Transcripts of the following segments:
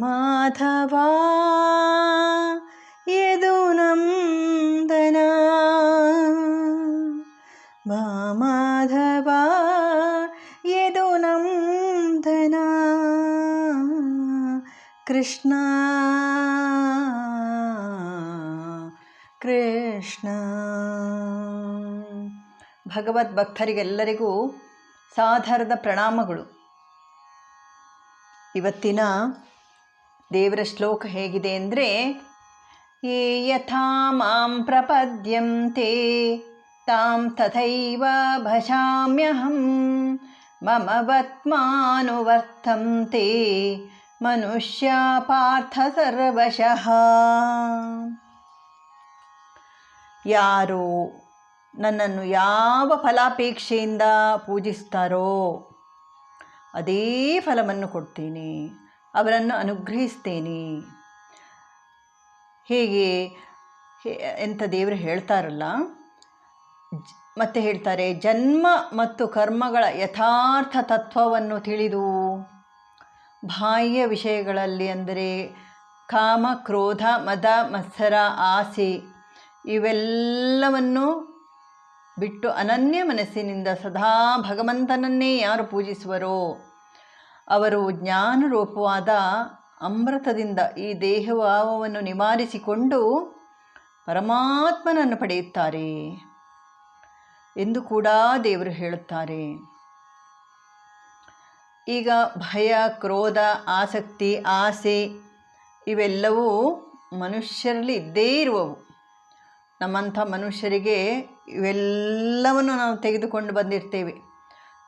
माधवा यदुनं धना माधवा द् कृष्णा ಕೃಷ್ಣ. ಭಗವದ್ ಭಕ್ತರಿಗೆಲ್ಲರಿಗೂ ಸಾಧಾರದ ಪ್ರಣಾಮಗಳು. ಇವತ್ತಿನ ದೇವರ ಶ್ಲೋಕ ಹೇಗಿದೆ ಅಂದರೆ, ಏ ಯಥಾ ಮಾಂ ಪ್ರಪದ್ಯಂತೆ, ತಾಂ ತಥೈವ ಭಜಾಮ್ಯಹಂ, ಮಮ ವತ್ಮಾನುವರ್ತಂತೆ, ಮನುಷ್ಯ ಪಾರ್ಥ ಸರ್ವಶಃ. ಯಾರು? ನನ್ನನ್ನು ಯಾವ ಫಲಾಪೇಕ್ಷೆಯಿಂದ ಪೂಜಿಸ್ತಾರೋ, ಅದೇ ಫಲವನ್ನು ಕೊಡ್ತೀನಿ, ಅವರನ್ನು ಅನುಗ್ರಹಿಸ್ತೇನೆ. ಹೇಗೆ? ಎಂಥ ದೇವರು ಹೇಳ್ತಾರಲ್ಲ? ಮತ್ತೆ ಹೇಳ್ತಾರೆ, ಜನ್ಮ ಮತ್ತು ಕರ್ಮಗಳ ಯಥಾರ್ಥ ತತ್ವವನ್ನು ತಿಳಿದು, ಬಾಹ್ಯ ವಿಷಯಗಳಲ್ಲಿ ಅಂದರೆ ಕಾಮ, ಕ್ರೋಧ, ಮದ, ಮತ್ಸರ, ಆಸೆ ಇವೆಲ್ಲವನ್ನು ಬಿಟ್ಟು ಅನನ್ಯ ಮನಸ್ಸಿನಿಂದ ಸದಾ ಭಗವಂತನನ್ನೇ ಯಾರು ಪೂಜಿಸುವರೋ, ಅವರು ಜ್ಞಾನರೂಪವಾದ ಅಮೃತದಿಂದ ಈ ದೇಹಭಾವವನ್ನು ನಿವಾರಿಸಿಕೊಂಡು ಪರಮಾತ್ಮನನ್ನು ಪಡೆಯುತ್ತಾರೆ ಎಂದು ಕೂಡ ದೇವರು ಹೇಳುತ್ತಾರೆ. ಈಗ ಭಯ, ಕ್ರೋಧ, ಆಸಕ್ತಿ, ಆಸೆ ಇವೆಲ್ಲವೂ ಮನುಷ್ಯರಲ್ಲಿ ಇದ್ದೇ ಇರುವವು. ನಮ್ಮಂಥ ಮನುಷ್ಯರಿಗೆ ಇವೆಲ್ಲವನ್ನು ನಾವು ತೆಗೆದುಕೊಂಡು ಬಂದಿರ್ತೇವೆ.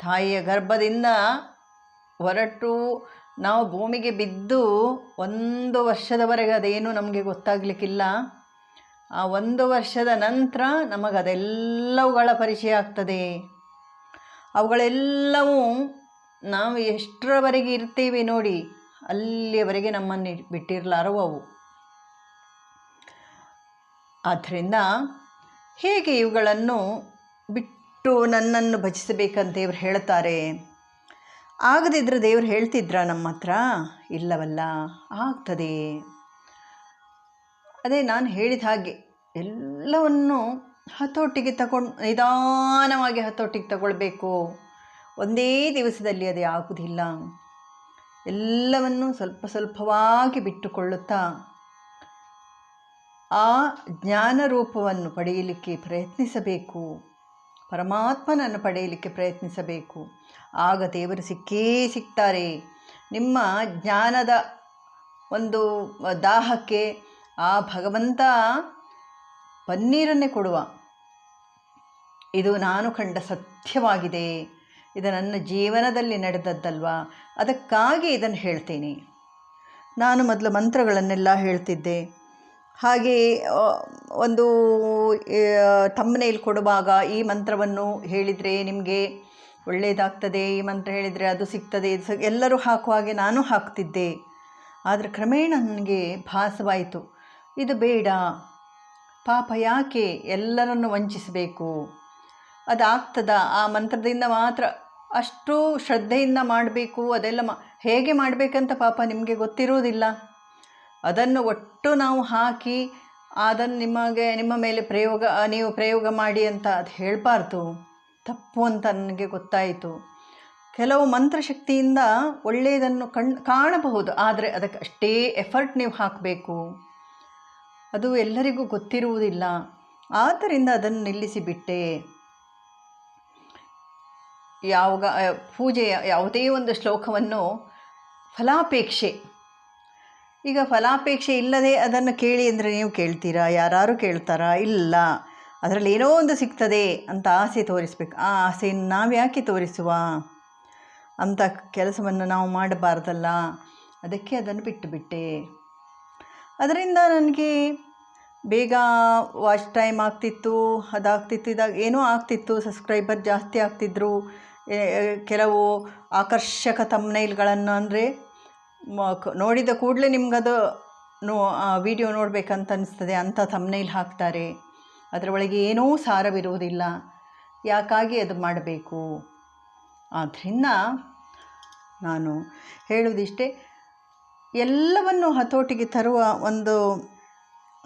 ತಾಯಿಯ ಗರ್ಭದಿಂದ ಹೊರಟು ನಾವು ಭೂಮಿಗೆ ಬಿದ್ದು ಒಂದು ವರ್ಷದವರೆಗೆ ಅದೇನು ನಮಗೆ ಗೊತ್ತಾಗಲಿಕ್ಕಿಲ್ಲ. ಆ ಒಂದು ವರ್ಷದ ನಂತರ ನಮಗದೆಲ್ಲವುಗಳ ಪರಿಚಯ ಆಗ್ತದೆ. ಅವುಗಳೆಲ್ಲವೂ ನಾವು ಎಷ್ಟರವರೆಗೆ ಇರ್ತೇವೆ ನೋಡಿ ಅಲ್ಲಿಯವರೆಗೆ ನಮ್ಮನ್ನು ಬಿಟ್ಟಿರಲಾರವು ಅವು. ಆದ್ದರಿಂದ ಹೇಗೆ ಇವುಗಳನ್ನು ಬಿಟ್ಟು ನನ್ನನ್ನು ಭಜಿಸಬೇಕಂತ ದೇವ್ರು ಹೇಳ್ತಾರೆ ಆಗದಿದ್ದರೆ ದೇವ್ರು ಹೇಳ್ತಿದ್ರ ನಮ್ಮ ಹತ್ರ? ಇಲ್ಲವಲ್ಲ, ಆಗ್ತದೆ. ಅದೇ ನಾನು ಹೇಳಿದ ಹಾಗೆ ಎಲ್ಲವನ್ನು ಹತೋಟಿಗೆ ತಗೊಂಡು ನಿಧಾನವಾಗಿ ಹತೋಟಿಗೆ ತಗೊಳ್ಬೇಕು. ಒಂದೇ ದಿವಸದಲ್ಲಿ ಅದೇ ಆಗುವುದಿಲ್ಲ ಎಲ್ಲವನ್ನು ಸ್ವಲ್ಪ ಸ್ವಲ್ಪವಾಗಿ ಬಿಟ್ಟುಕೊಳ್ಳುತ್ತಾ ಆ ಜ್ಞಾನ ರೂಪವನ್ನು ಪಡೆಯಲಿಕ್ಕೆ ಪ್ರಯತ್ನಿಸಬೇಕು. ಪರಮಾತ್ಮನನ್ನು ಪಡೆಯಲಿಕ್ಕೆ ಪ್ರಯತ್ನಿಸಬೇಕು. ಆಗ ದೇವರು ಸಿಕ್ಕೇ ಸಿಗ್ತಾರೆ ನಿಮ್ಮ ಜ್ಞಾನದ ಒಂದು ದಾಹಕ್ಕೆ ಆ ಭಗವಂತ ಪನ್ನೀರನ್ನೇ ಕೊಡುವ. ಇದು ನಾನು ಕಂಡ ಸತ್ಯವಾಗಿದೆ. ಇದು ನನ್ನ ಜೀವನದಲ್ಲಿ ನಡೆದದ್ದಲ್ವಾ? ಅದಕ್ಕಾಗಿ ಇದನ್ನು ಹೇಳ್ತೇನೆ. ನಾನು ಮೊದಲು ಮಂತ್ರಗಳನ್ನೆಲ್ಲ ಹೇಳ್ತಿದ್ದೆ. ಹಾಗೆ ಒಂದು ತಮ್ಮನೇಲ್ ಕೊಡುವಾಗ ಈ ಮಂತ್ರವನ್ನು ಹೇಳಿದರೆ ನಿಮಗೆ ಒಳ್ಳೆಯದಾಗ್ತದೆ ಈ ಮಂತ್ರ ಹೇಳಿದರೆ ಅದು ಸಿಗ್ತದೆ ಎಲ್ಲರೂ ಹಾಕುವ ಹಾಗೆ ನಾನು ಹಾಕ್ತಿದ್ದೆ. ಆದರೆ ಕ್ರಮೇಣ ನನಗೆ ಭಾಸವಾಯಿತು. ಇದು ಬೇಡ. ಪಾಪ ಯಾಕೆ ಎಲ್ಲರನ್ನು ವಂಚಿಸಬೇಕು? ಅದಾಗ್ತದ. ಆ ಮಂತ್ರದಿಂದ ಮಾತ್ರ ಅಷ್ಟು ಶ್ರದ್ಧೆಯಿಂದ ಮಾಡಬೇಕು, ಅದೆಲ್ಲ ಮಾ, ಹೇಗೆ ಮಾಡಬೇಕಂತ ಪಾಪ ನಿಮಗೆ ಗೊತ್ತಿರುವುದಿಲ್ಲ ಅದನ್ನು ಒಟ್ಟು ನಾವು ಹಾಕಿ ಅದನ್ನು ನಿಮಗೆ ನಿಮ್ಮ ಮೇಲೆ ಪ್ರಯೋಗ, ನೀವು ಪ್ರಯೋಗ ಮಾಡಿ ಅಂತ ಅದು ಹೇಳಬಾರ್ದು. ತಪ್ಪು ಅಂತ ನನಗೆ ಗೊತ್ತಾಯಿತು. ಕೆಲವು ಮಂತ್ರಶಕ್ತಿಯಿಂದ ಒಳ್ಳೆಯದನ್ನು ಕಣ್, ಕಾಣಬಹುದು, ಆದರೆ ಅದಕ್ಕೆ ಅಷ್ಟೇ ಎಫರ್ಟ್ ನೀವು ಹಾಕಬೇಕು. ಅದು ಎಲ್ಲರಿಗೂ ಗೊತ್ತಿರುವುದಿಲ್ಲ. ಆದ್ದರಿಂದ ಅದನ್ನು ನಿಲ್ಲಿಸಿಬಿಟ್ಟೆ. ಯಾವಾಗ, ಪೂಜೆಯ ಯಾವುದೇ ಒಂದು ಶ್ಲೋಕವನ್ನು ಫಲಾಪೇಕ್ಷೆ ಈಗ ಫಲಾಪೇಕ್ಷೆ ಇಲ್ಲದೆ ಅದನ್ನು ಕೇಳಿ ಅಂದರೆ ನೀವು ಕೇಳ್ತೀರಾ? ಯಾರು ಕೇಳ್ತಾರಾ? ಇಲ್ಲ. ಅದರಲ್ಲಿ ಏನೋ ಒಂದು ಸಿಗ್ತದೆ ಅಂತ ಆಸೆ ತೋರಿಸ್ಬೇಕು. ಆ ಆಸೆಯನ್ನು ನಾವು ಯಾಕೆ ತೋರಿಸುವ? ಅಂಥ ಕೆಲಸವನ್ನು ನಾವು ಮಾಡಬಾರ್ದಲ್ಲ. ಅದಕ್ಕೆ ಅದನ್ನು ಬಿಟ್ಟುಬಿಟ್ಟೆ. ಅದರಿಂದ ನನಗೆ ಬೇಗ ವಾಚ್ ಟೈಮ್ ಆಗ್ತಿತ್ತು, ಅದಾಗ್ತಿತ್ತು, ಇದಾಗ ಏನೋ ಆಗ್ತಿತ್ತು. ಸಬ್ಸ್ಕ್ರೈಬರ್ ಜಾಸ್ತಿ ಆಗ್ತಿದ್ರು. ಕೆಲವು ಆಕರ್ಷಕ ತಮ್ನೈಲ್ಗಳನ್ನು ಅಂದರೆ ನೋಡಿದ ಕೂಡಲೇ ನಿಮ್ಗದು ನೋ ವಿಡಿಯೋ ನೋಡಬೇಕಂತ ಅನ್ನಿಸ್ತದೆ ಅಂಥ ತಮ್ಮನೇಲಿ ಹಾಕ್ತಾರೆ. ಅದರೊಳಗೆ ಏನೂ ಸಾರವಿರುವುದಿಲ್ಲ. ಯಾಕಾಗಿ ಅದು ಮಾಡಬೇಕು? ಆದ್ದರಿಂದ ನಾನು ಹೇಳುವುದಿಷ್ಟೇ, ಎಲ್ಲವನ್ನು ಹತೋಟಿಗೆ ತರುವ ಒಂದು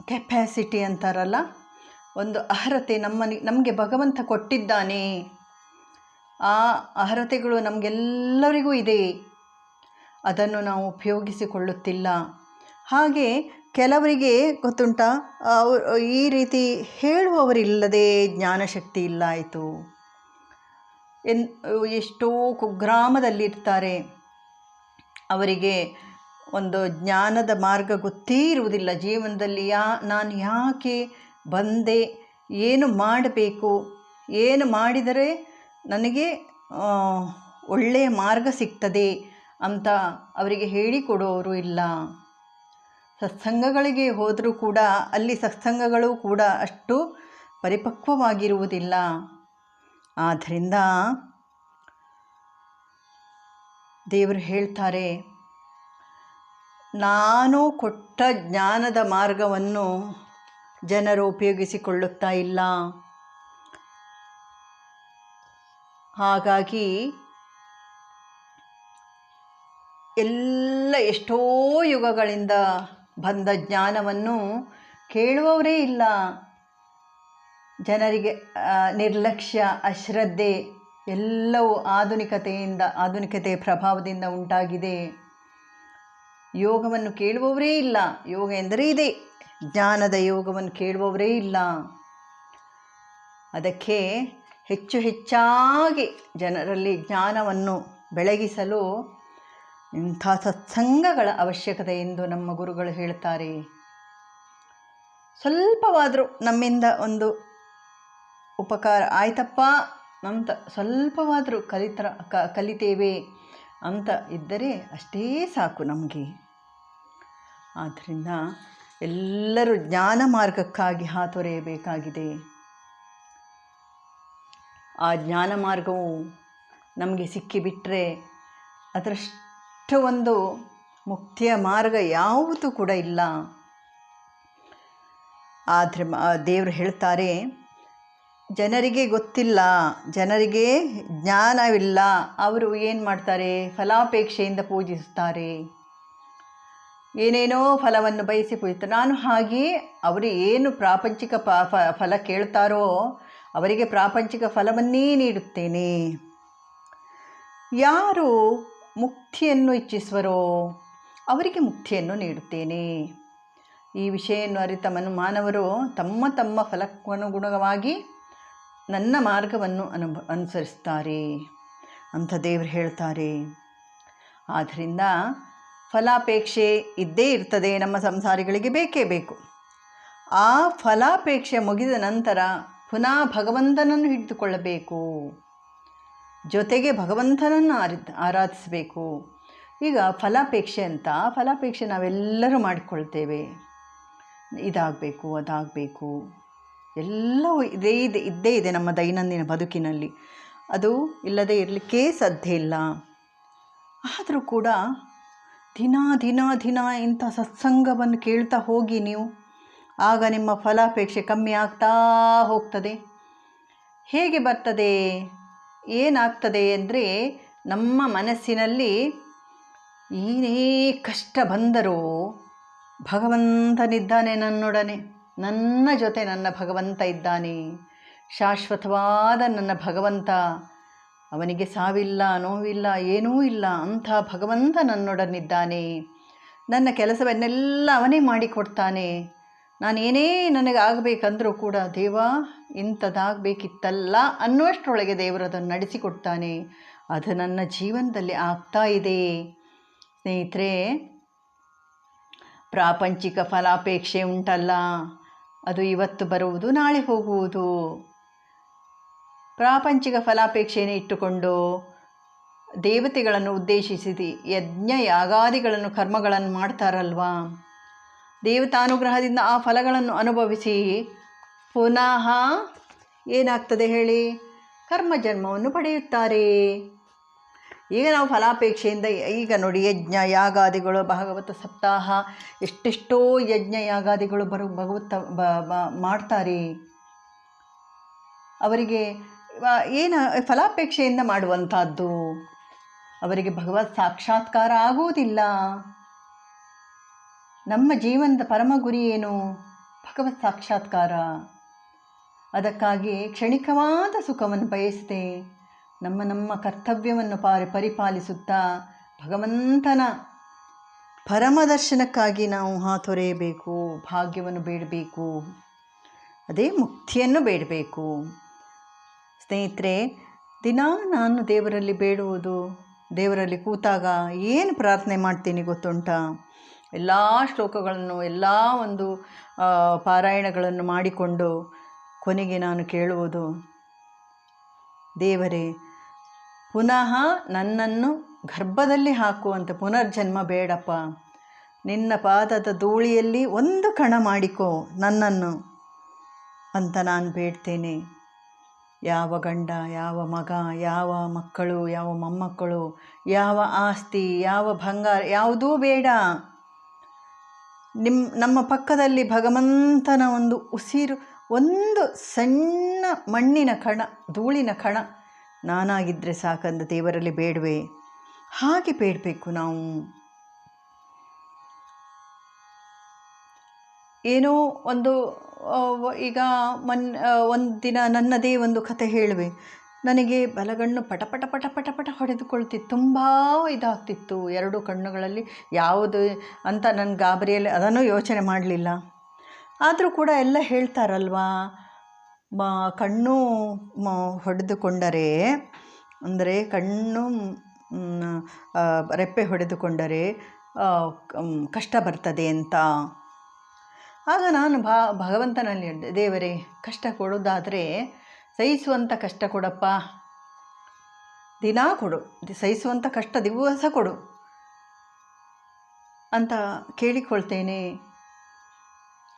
ಕೆಪ್ಯಾಸಿಟಿ ಅಂತಾರಲ್ಲ, ಒಂದು ಅರ್ಹತೆ ನಮ್ಮ ನಮಗೆ ಭಗವಂತ ಕೊಟ್ಟಿದ್ದಾನೆ. ಆ ಅರ್ಹತೆಗಳು ನಮಗೆಲ್ಲರಿಗೂ ಇದೆ. ಅದನ್ನು ನಾವು ಉಪಯೋಗಿಸಿಕೊಳ್ಳುತ್ತಿಲ್ಲ. ಹಾಗೆ ಕೆಲವರಿಗೆ ಗೊತ್ತುಂಟ ಈ ರೀತಿ ಹೇಳುವವರಿಲ್ಲದೆ ಜ್ಞಾನಶಕ್ತಿ ಇಲ್ಲ ಆಯಿತು. ಎನ್, ಎಷ್ಟೋ ಕುಗ್ರಾಮದಲ್ಲಿರ್ತಾರೆ ಅವರಿಗೆ ಒಂದು ಜ್ಞಾನದ ಮಾರ್ಗ ಗೊತ್ತೇ ಇರುವುದಿಲ್ಲ ಜೀವನದಲ್ಲಿ ಯಾ, ನಾನು ಯಾಕೆ ಬಂದೆ, ಏನು ಮಾಡಬೇಕು, ಏನು ಮಾಡಿದರೆ ನನಗೆ ಒಳ್ಳೆಯ ಮಾರ್ಗ ಸಿಗ್ತದೆ. ಅಂತ ಅವರಿಗೆ ಹೇಳಿಕೊಡೋರು ಇಲ್ಲ. ಸತ್ಸಂಗಗಳಿಗೆ ಹೋದರೂ ಕೂಡ, ಅಲ್ಲಿ ಸತ್ಸಂಗಗಳು ಕೂಡ ಅಷ್ಟು ಪರಿಪಕ್ವವಾಗಿರುವುದಿಲ್ಲ. ಆದ್ದರಿಂದ ದೇವರು ಹೇಳ್ತಾರೆ, ನಾನು ಕೊಟ್ಟ ಜ್ಞಾನದ ಮಾರ್ಗವನ್ನು ಜನರು ಉಪಯೋಗಿಸಿಕೊಳ್ಳುತ್ತಾ ಇಲ್ಲ. ಹಾಗಾಗಿ ಎಲ್ಲ ಎಷ್ಟೋ ಯುಗಗಳಿಂದ ಬಂದ ಜ್ಞಾನವನ್ನು ಕೇಳುವವರೇ ಇಲ್ಲ. ಜನರಿಗೆ ನಿರ್ಲಕ್ಷ್ಯ, ಅಶ್ರದ್ಧೆ ಎಲ್ಲವೂ ಆಧುನಿಕತೆಯಿಂದ ಆಧುನಿಕತೆಯ ಪ್ರಭಾವದಿಂದ ಉಂಟಾಗಿದೆ. ಯೋಗವನ್ನು ಕೇಳುವವರೇ ಇಲ್ಲ. ಯೋಗ ಎಂದರೆ ಇದೆ. ಜ್ಞಾನದ ಯೋಗವನ್ನು ಕೇಳುವವರೇ ಇಲ್ಲ. ಅದಕ್ಕೆ ಹೆಚ್ಚು ಹೆಚ್ಚಾಗಿ ಜನರಲ್ಲಿ ಜ್ಞಾನವನ್ನು ಬೆಳಗಿಸಲು ಇಂಥ ಸತ್ಸಂಗಗಳ ಅವಶ್ಯಕತೆ ಎಂದು ನಮ್ಮ ಗುರುಗಳು ಹೇಳ್ತಾರೆ ಸ್ವಲ್ಪವಾದರೂ ನಮ್ಮಿಂದ ಒಂದು ಉಪಕಾರ ಆಯ್ತಪ್ಪ ಅಂತ ಸ್ವಲ್ಪವಾದರೂ ಕಲಿತರ ಕಲಿತೇವೆ ಅಂತ ಇದ್ದರೆ ಅಷ್ಟೇ ಸಾಕು ನಮಗೆ. ಆದ್ದರಿಂದ ಎಲ್ಲರೂ ಜ್ಞಾನ ಮಾರ್ಗಕ್ಕಾಗಿ ಹಾತೊರೆಯಬೇಕಾಗಿದೆ. ಆ ಜ್ಞಾನ ಮಾರ್ಗವು ನಮಗೆ ಸಿಕ್ಕಿಬಿಟ್ಟರೆ ಅದರಷ್ಟು ಒಂದು ಮುಕ್ತಿಯ ಮಾರ್ಗ ಯಾವುದು ಕೂಡ ಇಲ್ಲ. ಆದರೆ ದೇವರು ಹೇಳ್ತಾರೆ, ಜನರಿಗೆ ಗೊತ್ತಿಲ್ಲ, ಜನರಿಗೆ ಜ್ಞಾನವಿಲ್ಲ, ಅವರು ಏನು ಮಾಡ್ತಾರೆ? ಫಲಾಪೇಕ್ಷೆಯಿಂದ ಪೂಜಿಸುತ್ತಾರೆ ಏನೇನೋ ಫಲವನ್ನು ಬಯಸಿ ಪೂಜಿಸ್ತಾರೆ. ನಾನು ಹಾಗೆ, ಅವರು ಏನು ಪ್ರಾಪಂಚಿಕ ಫಲ ಕೇಳ್ತಾರೋ, ಅವರಿಗೆ ಪ್ರಾಪಂಚಿಕ ಫಲವನ್ನೇ ನೀಡುತ್ತೇನೆ. ಯಾರು ಮುಕ್ತಿಯನ್ನು ಇಚ್ಛಿಸುವರೋ? ಅವರಿಗೆ ಮುಕ್ತಿಯನ್ನು ನೀಡುತ್ತೇನೆ. ಈ ವಿಷಯವನ್ನು ಅರಿತ ಮನು ಮಾನವರು ತಮ್ಮ ತಮ್ಮ ಫಲಕ್ಕನುಗುಣವಾಗಿ ನನ್ನ ಮಾರ್ಗವನ್ನು ಅನು ಅನುಸರಿಸ್ತಾರೆ ಅಂತ ದೇವರು ಹೇಳ್ತಾರೆ. ಆದ್ದರಿಂದ ಫಲಾಪೇಕ್ಷೆ ಇದ್ದೇ ಇರ್ತದೆ. ನಮ್ಮ ಸಂಸಾರಿಗಳಿಗೆ ಬೇಕೇ ಬೇಕು. ಆ ಫಲಾಪೇಕ್ಷೆ ಮುಗಿದ ನಂತರ ಪುನಃ ಭಗವಂತನನ್ನು ಹಿಡಿದುಕೊಳ್ಳಬೇಕು. ಜೊತೆಗೆ ಭಗವಂತನನ್ನು ಆರಿ, ಆರಾಧಿಸಬೇಕು. ಈಗ ಫಲಾಪೇಕ್ಷೆ ಅಂತ, ಫಲಾಪೇಕ್ಷೆ ನಾವೆಲ್ಲರೂ ಮಾಡಿಕೊಳ್ತೇವೆ. ಇದಾಗಬೇಕು, ಅದಾಗಬೇಕು. ಎಲ್ಲವೂ ಇದೇ ಇದೆ, ಇದ್ದೇ ಇದೆ ನಮ್ಮ ದೈನಂದಿನ ಬದುಕಿನಲ್ಲಿ. ಅದು ಇಲ್ಲದೆ ಇರಲಿಕ್ಕೆ ಸಾಧ್ಯ ಇಲ್ಲ. ಆದರೂ ಕೂಡ ದಿನ ದಿನ ದಿನ ಇಂಥ ಸತ್ಸಂಗವನ್ನು ಕೇಳ್ತಾ ಹೋಗಿ ನೀವು, ಆಗ ನಿಮ್ಮ ಫಲಾಪೇಕ್ಷೆ ಕಮ್ಮಿ ಆಗ್ತಾ ಹೋಗ್ತದೆ. ಹೇಗೆ ಬರ್ತದೆ? ಏನಾಗ್ತದೆ ಅಂದರೆ ನಮ್ಮ ಮನಸ್ಸಿನಲ್ಲಿ ಏನೇ ಕಷ್ಟ ಬಂದರೂ ಭಗವಂತನಿದ್ದಾನೆ ನನ್ನೊಡನೆ. ನನ್ನ ಜೊತೆ ನನ್ನ ಭಗವಂತ ಇದ್ದಾನೆ. ಶಾಶ್ವತವಾದ ನನ್ನ ಭಗವಂತ. ಅವನಿಗೆ ಸಾವಿಲ್ಲ, ನೋವಿಲ್ಲ, ಏನೂ ಇಲ್ಲ. ಅಂಥ ಭಗವಂತ ನನ್ನೊಡನಿದ್ದಾನೆ. ನನ್ನ ಕೆಲಸವನ್ನೆಲ್ಲ ಅವನೇ ಮಾಡಿಕೊಡ್ತಾನೆ. ನಾನು ಏನೇ ನನಗೆ ಆಗಬೇಕಂದ್ರೂ ಕೂಡ ದೇವ, ಇಂಥದ್ದಾಗಬೇಕಿತ್ತಲ್ಲ ಅನ್ನುವಷ್ಟರೊಳಗೆ ದೇವರು ಅದನ್ನು ನಡೆಸಿಕೊಡ್ತಾನೆ. ಅದು ನನ್ನ ಜೀವನದಲ್ಲಿ ಆಗ್ತಾ ಇದೆ. ಸ್ನೇಹಿತರೆ, ಪ್ರಾಪಂಚಿಕ ಫಲಾಪೇಕ್ಷೆ ಉಂಟಲ್ಲ. ಅದು ಇವತ್ತು ಬರುವುದು, ನಾಳೆ ಹೋಗುವುದು. ಪ್ರಾಪಂಚಿಕ ಫಲಾಪೇಕ್ಷೆಯನ್ನು ಇಟ್ಟುಕೊಂಡು ದೇವತೆಗಳನ್ನು ಉದ್ದೇಶಿಸಿದಿ ಯಜ್ಞ ಯಾಗಾದಿಗಳನ್ನು ಕರ್ಮಗಳನ್ನು ಮಾಡ್ತಾರಲ್ವಾ? ದೇವತಾನುಗ್ರಹದಿಂದ ಆ ಫಲಗಳನ್ನು ಅನುಭವಿಸಿ ಪುನಃ ಏನಾಗ್ತದೆ ಹೇಳಿ? ಕರ್ಮ ಜನ್ಮವನ್ನು ಪಡೆಯುತ್ತಾರೆ. ಈಗ ನಾವು ಫಲಾಪೇಕ್ಷೆಯಿಂದ ಈಗ ನೋಡಿ, ಯಜ್ಞ, ಯಾಗಾದಿಗಳು, ಭಾಗವತ, ಸಪ್ತಾಹ, ಎಷ್ಟೆಷ್ಟೋ ಯಜ್ಞ, ಯಾಗಾದಿಗಳು ಬರು ಭಗವತ ಮಾಡ್ತಾರೆ. ಅವರಿಗೆ ಏನು, ಫಲಾಪೇಕ್ಷೆಯಿಂದ ಮಾಡುವಂಥದ್ದು. ಅವರಿಗೆ ಭಗವತ್ ಸಾಕ್ಷಾತ್ಕಾರ ಆಗುವುದಿಲ್ಲ. ನಮ್ಮ ಜೀವನದ ಪರಮ ಗುರಿ ಏನು? ಭಗವತ್ ಸಾಕ್ಷಾತ್ಕಾರ. ಅದಕ್ಕಾಗಿ ಕ್ಷಣಿಕವಾದ ಸುಖವನ್ನು ಬಯಸದೆ ನಮ್ಮ ನಮ್ಮ ಕರ್ತವ್ಯವನ್ನು ಪಾರಿ ಪರಿಪಾಲಿಸುತ್ತಾ ಭಗವಂತನ ಪರಮದರ್ಶನಕ್ಕಾಗಿ ನಾವು ಹಾತೊರೆಯಬೇಕು, ಭಾಗ್ಯವನ್ನು ಬೇಡಬೇಕು, ಅದೇ ಮುಕ್ತಿಯನ್ನು ಬೇಡಬೇಕು. ಸ್ನೇಹಿತರೆ, ದಿನಾ ನಾನು ದೇವರಲ್ಲಿ ಬೇಡುವುದು, ದೇವರಲ್ಲಿ ಕೂತಾಗ ಏನು ಪ್ರಾರ್ಥನೆ ಮಾಡ್ತೀನಿ ಗೊತ್ತುಂಟಾ? ಎಲ್ಲ ಶ್ಲೋಕಗಳನ್ನು, ಎಲ್ಲ ಒಂದು ಪಾರಾಯಣಗಳನ್ನು ಮಾಡಿಕೊಂಡು ಕೊನೆಗೆ ನಾನು ಕೇಳುವುದು, ದೇವರೇ, ಪುನಃ ನನ್ನನ್ನು ಗರ್ಭದಲ್ಲಿ ಹಾಕುವಂಥ ಪುನರ್ಜನ್ಮ ಬೇಡಪ್ಪ. ನಿನ್ನ ಪಾದದ ಧೂಳಿಯಲ್ಲಿ ಒಂದು ಕಣ ಮಾಡಿಕೋ, ನನ್ನನ್ನು ಅಂತ ನಾನು ಬೇಡ್ತೇನೆ. ಯಾವ ಗಂಡ, ಯಾವ ಮಗ, ಯಾವ ಮಕ್ಕಳು, ಯಾವ ಮೊಮ್ಮಕ್ಕಳು, ಯಾವ ಆಸ್ತಿ, ಯಾವ ಬಂಗಾರ ಯಾವುದೂ ಬೇಡ. ನಿಮ್ಮ ನಮ್ಮ ಪಕ್ಕದಲ್ಲಿ ಭಗವಂತನ ಒಂದು ಉಸಿರು, ಒಂದು ಸಣ್ಣ ಮಣ್ಣಿನ ಕಣ, ಧೂಳಿನ ಕಣ ನಾನಾಗಿದ್ದರೆ ಸಾಕಂದ ದೇವರಲ್ಲಿ ಬೇಡವೆ. ಹಾಗೆ ಬೇಡಬೇಕು ನಾವು. ಏನೋ ಒಂದು ಈಗ ಮನ್ ಒಂದು ದಿನ ನನ್ನದೇ ಒಂದು ಕತೆ ಹೇಳುವೆ. ನನಗೆ ಬಲಗಣ್ಣು ಪಟಪಟ ಪಟ ಪಟ ಹೊಡೆದುಕೊಳ್ತಿತ್ತು ತುಂಬ ಇದಾಗ್ತಿತ್ತು ಎರಡು ಕಣ್ಣುಗಳಲ್ಲಿ. ಯಾವುದು ಅಂತ ನನ್ನ ಗಾಬರಿಯಲ್ಲಿ ಅದನ್ನು ಯೋಚನೆ ಮಾಡಲಿಲ್ಲ. ಆದರೂ ಕೂಡ ಎಲ್ಲ ಹೇಳ್ತಾರಲ್ವಾ ಕಣ್ಣು ಹೊಡೆದುಕೊಂಡರೆ, ಅಂದರೆ ಕಣ್ಣು ರೆಪ್ಪೆ ಹೊಡೆದುಕೊಂಡರೆ ಕಷ್ಟ ಬರ್ತದೆ ಅಂತ. ಆಗ ನಾನು ಭಾ, ಭಗವಂತನಲ್ಲಿ, ದೇವರೇ, ಕಷ್ಟ ಕೊಡೋದಾದರೆ ಸಹಿಸುವಂಥ ಕಷ್ಟ ಕೊಡಪ್ಪ. ದಿನ ಕೊಡು. ಸಹಿಸುವಂಥ ಕಷ್ಟ ದಿವಸ ಕೊಡು. ಅಂತ ಕೇಳಿಕೊಳ್ತೇನೆ.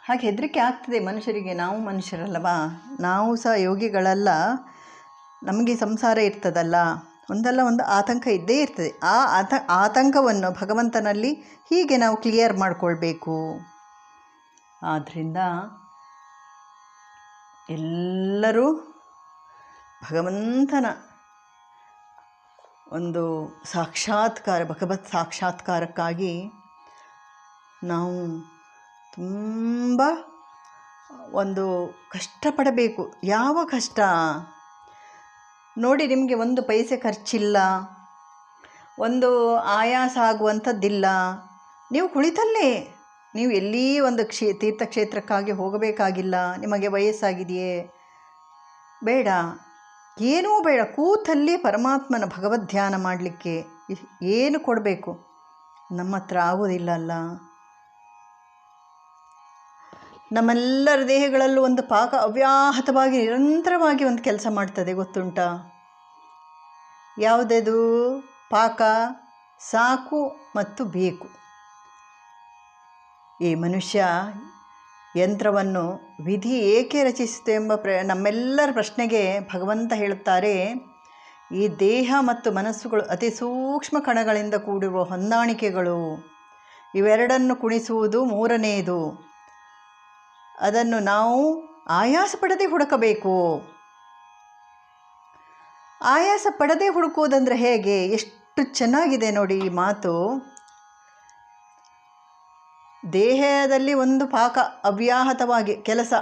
ಹಾಗೆ ಹೆದರಿಕೆ ಆಗ್ತದೆ ಮನುಷ್ಯರಿಗೆ. ನಾವು ಮನುಷ್ಯರಲ್ಲವಾ? ನಾವು ಸಹ ಯೋಗಿಗಳಲ್ಲ. ನಮಗೆ ಸಂಸಾರ ಇರ್ತದಲ್ಲ. ಒಂದಲ್ಲ ಒಂದು ಆತಂಕ ಇದ್ದೇ ಇರ್ತದೆ. ಆ ಆತ ಆತಂಕವನ್ನು ಭಗವಂತನಲ್ಲಿ ಹೀಗೆ ನಾವು ಕ್ಲಿಯರ್ ಮಾಡಿಕೊಳ್ಬೇಕು. ಆದ್ದರಿಂದ ಎಲ್ಲರೂ ಭಗವಂತನ ಒಂದು ಸಾಕ್ಷಾತ್ಕಾರ, ಭಗವತ್ ಸಾಕ್ಷಾತ್ಕಾರಕ್ಕಾಗಿ ನಾವು ತುಂಬ ಒಂದು ಕಷ್ಟಪಡಬೇಕು. ಯಾವ ಕಷ್ಟ? ನೋಡಿ, ನಿಮಗೆ ಒಂದು ಪೈಸೆ ಖರ್ಚಿಲ್ಲ, ಒಂದು ಆಯಾಸ ಆಗುವಂಥದ್ದಿಲ್ಲ. ನೀವು ಕುಳಿತಲ್ಲೇ. ನೀವು ಎಲ್ಲಿ ಒಂದು ಕ್ಷೇ, ತೀರ್ಥಕ್ಷೇತ್ರಕ್ಕಾಗಿ ಹೋಗಬೇಕಾಗಿಲ್ಲ. ನಿಮಗೆ ವಯಸ್ಸಾಗಿದೆಯೇ? ಬೇಡ. ಏನೂ ಬೇಡ, ಕೂತಲ್ಲಿ ಪರಮಾತ್ಮನ ಭಗವದ್ ಧ್ಯಾನ ಮಾಡಲಿಕ್ಕೆ ಏನು ಕೊಡಬೇಕು? ನಮ್ಮ ಹತ್ರ ಆಗೋದಿಲ್ಲ ಅಲ್ಲ. ನಮ್ಮೆಲ್ಲರ ದೇಹಗಳಲ್ಲೂ ಒಂದು ಪಾಕ ಅವ್ಯಾಹತವಾಗಿ, ನಿರಂತರವಾಗಿ ಒಂದು ಕೆಲಸ ಮಾಡ್ತದೆ, ಗೊತ್ತುಂಟಾ? ಯಾವುದದು? ಪಾಕ ಸಾಕು ಮತ್ತು ಬೇಕು. ಈ ಮನುಷ್ಯ ಯಂತ್ರವನ್ನು ವಿಧಿ ಏಕೆ ರಚಿಸಿತು ಎಂಬ ಪ್ರ, ನಮ್ಮೆಲ್ಲರ ಪ್ರಶ್ನೆಗೆ ಭಗವಂತ ಹೇಳುತ್ತಾರೆ, ಈ ದೇಹ ಮತ್ತು ಮನಸ್ಸುಗಳು ಅತಿ ಸೂಕ್ಷ್ಮ ಕಣಗಳಿಂದ ಕೂಡಿರುವ ಹೊಂದಾಣಿಕೆಗಳು. ಇವೆರಡನ್ನು ಕುಣಿಸುವುದು ಮೂರನೆಯದು ಅದನ್ನು ನಾವು ಆಯಾಸ ಪಡದೆ ಹುಡುಕಬೇಕು. ಆಯಾಸ ಪಡದೆ ಹುಡುಕುವುದಂದರೆ ಹೇಗೆ? ಎಷ್ಟು ಚೆನ್ನಾಗಿದೆ ನೋಡಿ ಈ ಮಾತು. ದೇಹದಲ್ಲಿ ಒಂದು ಪಾಕ ಅವ್ಯಾಹತವಾಗಿ ಕೆಲಸ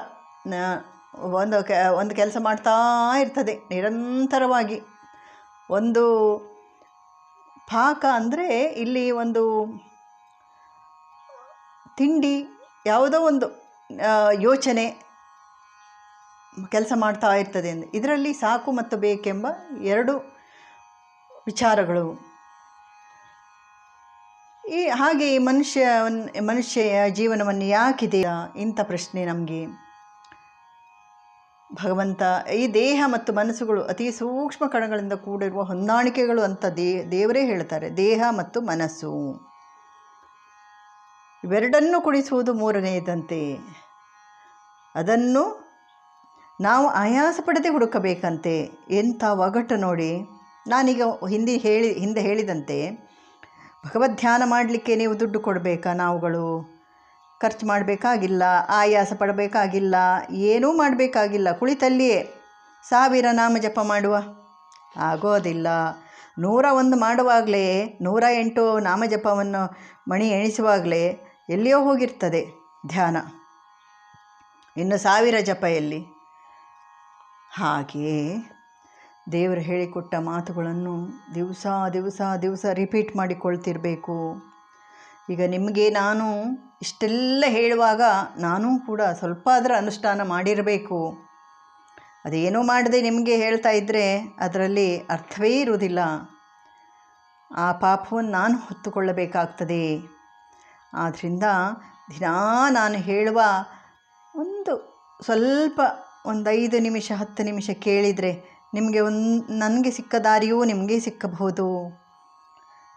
ಒಂದು ಒಂದು ಕೆಲಸ ಮಾಡ್ತಾ ಇರ್ತದೆ, ನಿರಂತರವಾಗಿ. ಒಂದು ಪಾಕ ಅಂದರೆ ಇಲ್ಲಿ ಒಂದು ತಿಂಡಿ, ಯಾವುದೋ ಒಂದು ಯೋಚನೆ ಕೆಲಸ ಮಾಡ್ತಾ ಇರ್ತದೆ. ಇದರಲ್ಲಿ ಸಾಕು ಮತ್ತು ಬೇಕೆಂಬ ಎರಡು ವಿಚಾರಗಳು. ಈ ಹಾಗೆ ಈ ಮನುಷ್ಯ ಮನುಷ್ಯ ಜೀವನವನ್ನು ಯಾಕಿದೆ ಇಂಥ ಪ್ರಶ್ನೆ ನಮಗೆ. ಭಗವಂತ, ಈ ದೇಹ ಮತ್ತು ಮನಸ್ಸುಗಳು ಅತಿ ಸೂಕ್ಷ್ಮ ಕಣಗಳಿಂದ ಕೂಡಿರುವ ಹೊಂದಾಣಿಕೆಗಳು ಅಂತ ದೇ, ದೇವರೇ ಹೇಳ್ತಾರೆ. ದೇಹ ಮತ್ತು ಮನಸ್ಸು. ಇವೆರಡನ್ನು ಕುಡಿಸುವುದು ಮೂರನೆಯದಂತೆ. ಅದನ್ನು ನಾವು ಆಯಾಸ ಪಡೆದೇ ಹುಡುಕಬೇಕಂತೆ. ಎಂಥ ಒಗಟು ನೋಡಿ. ನಾನೀಗ ಹಿಂದೆ ಹೇಳಿ, ಹಿಂದೆ ಹೇಳಿದಂತೆ ಭಗವದ್ ಧ್ಯಾನ ಮಾಡಲಿಕ್ಕೆ ನೀವು ದುಡ್ಡು ಕೊಡಬೇಕಾ ನಾವುಗಳು? ಖರ್ಚು ಮಾಡಬೇಕಾಗಿಲ್ಲ, ಆಯಾಸ ಪಡಬೇಕಾಗಿಲ್ಲ, ಏನೂ ಮಾಡಬೇಕಾಗಿಲ್ಲ, ಕುಳಿತಲ್ಲಿಯೇ ಸಾವಿರ ನಾಮ ಜಪ ಮಾಡುವ? ಆಗೋದಿಲ್ಲ. ನೂರ ಒಂದು ಮಾಡುವಾಗಲೇ, ನೂರ ಎಂಟು ನಾಮಜಪವನ್ನು ಮಣಿ ಎಣಿಸುವಾಗಲೇ ಎಲ್ಲಿಯೋ ಹೋಗಿರ್ತದೆ ಧ್ಯಾನ. ಇನ್ನು ಸಾವಿರ ಜಪ ಎಲ್ಲಿ? ಹಾಗೆಯೇ ದೇವರು ಹೇಳಿಕೊಟ್ಟ ಮಾತುಗಳನ್ನು ದಿವಸ ದಿವಸ ದಿವಸ ರಿಪೀಟ್ ಮಾಡಿಕೊಳ್ತಿರಬೇಕು. ಈಗ ನಿಮಗೆ ನಾನು ಇಷ್ಟೆಲ್ಲ ಹೇಳುವಾಗ ನಾನೂ ಕೂಡ ಸ್ವಲ್ಪ ಅದರ ಅನುಷ್ಠಾನ ಮಾಡಿರಬೇಕು. ಅದೇನೂ ಮಾಡದೆ ನಿಮಗೆ ಹೇಳ್ತಾ ಇದ್ದರೆ ಅದರಲ್ಲಿ ಅರ್ಥವೇ ಇರುವುದಿಲ್ಲ. ಆ ಪಾಪವನ್ನು ನಾನು ಹೊತ್ತುಕೊಳ್ಳಬೇಕಾಗ್ತದೆ. ಆದ್ದರಿಂದ ದಿನಾ ನಾನು ಹೇಳುವ ಒಂದು ಸ್ವಲ್ಪ ಒಂದು ಐದು ನಿಮಿಷ ಹತ್ತು ನಿಮಿಷ ಕೇಳಿದರೆ ನಿಮಗೆ ಒಂದು, ನನಗೆ ಸಿಕ್ಕ ದಾರಿಯೂ ನಿಮಗೆ ಸಿಕ್ಕಬಹುದು.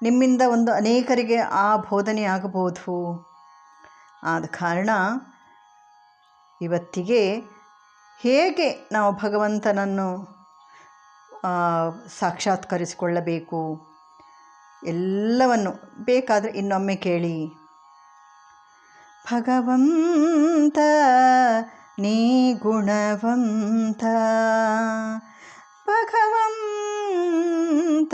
ನಿಮ್ಮಿಂದ ಒಂದು ಅನೇಕರಿಗೆ ಆ ಬೋಧನೆ ಆಗಬಹುದು. ಆದ ಕಾರಣ ಇವತ್ತಿಗೆ ಹೇಗೆ ನಾವು ಭಗವಂತನನ್ನು ಸಾಕ್ಷಾತ್ಕರಿಸಿಕೊಳ್ಳಬೇಕು? ಎಲ್ಲವನ್ನು ಬೇಕಾದರೆ ಇನ್ನೊಮ್ಮೆ ಕೇಳಿ. ಭಗವಂತ, ನೀ ಗುಣವಂತ. ಭಗವಂತ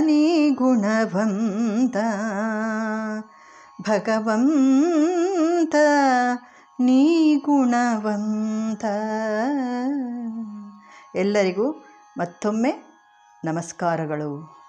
ನೀ ಗುಣವಂತ ಭಗವಂತ ನೀ ಗುಣವಂತ. ಎಲ್ಲರಿಗೂ ಮತ್ತೊಮ್ಮೆ ನಮಸ್ಕಾರಗಳು.